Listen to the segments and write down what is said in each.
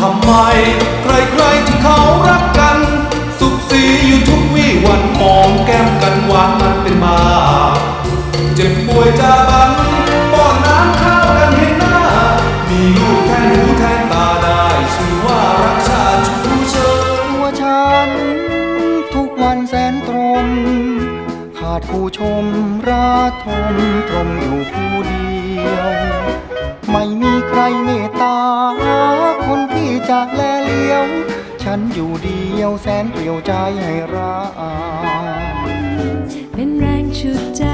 ทำไม ใครๆที่เขารักกัน สุขสีอยู่ทุกวี่วันมองแก้มกันหวานมันเป็นบาเจ็บป่วยจาบันป้อนน้ำข้าวกันให้หน้า มีลูกแทนหูแทนตาได้ชื่อว่ารักชาชูเชิญตัวฉัน ทุกวันแสนตรม ขาดผู้ชมราทมตรมอยู่ผู้เดียว ไม่มีใครเมตตา จากแลเลี้ยว ฉันอยู่เดียวแสนเปลี่ยวใจให้ราเป็นแรงชุดใจ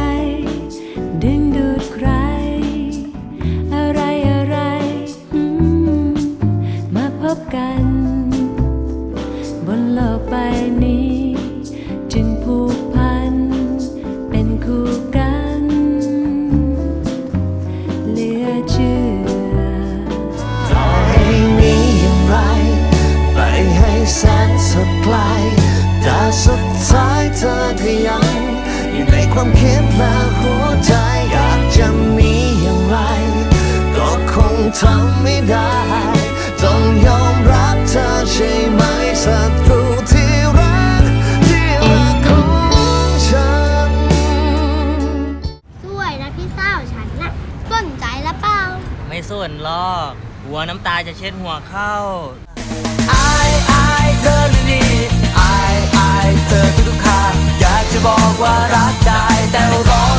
อกหัวน้ำตาจะเช็ดหัวเข้าอาอเธอดีไอาอเธอทุกๆคำอยากจะบอกว่ารักได้แต่รอ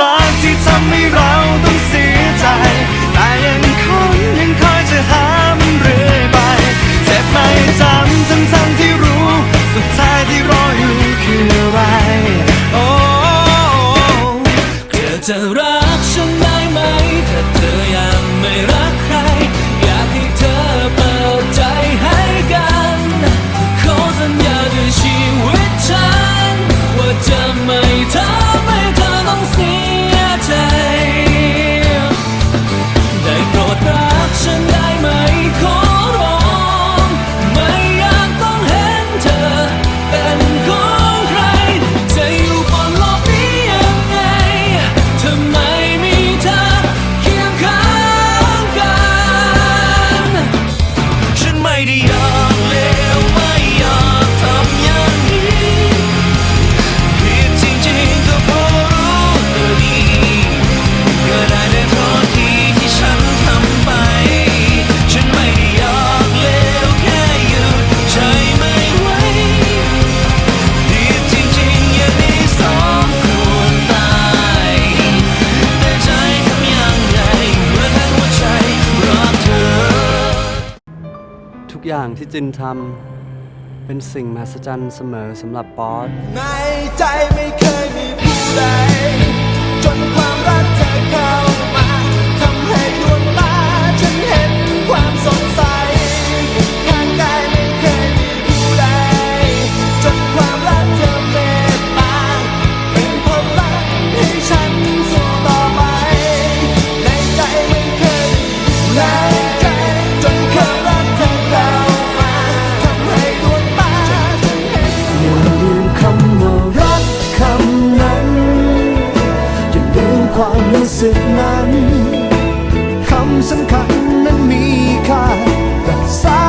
รักที่ทำให้เราต้องเสียใจ กอย่างที่จินทำเป็นสิ่งมหัศจรรย์เสมอสำหรับป๊อตในใจไม่เคยมีผู้ใดจนความรักเธอเข้ามาทำให้ดวงตาฉันเห็นความสดใสข้างกายไม่เคยมีผู้ใดจนความรักเธอเมตตาเป็นพลังให้ฉันสู้ต่อไปในใจไม่เคยมีผู้ใดึกนั้น คำสำคัญนั้นมีค่ารักา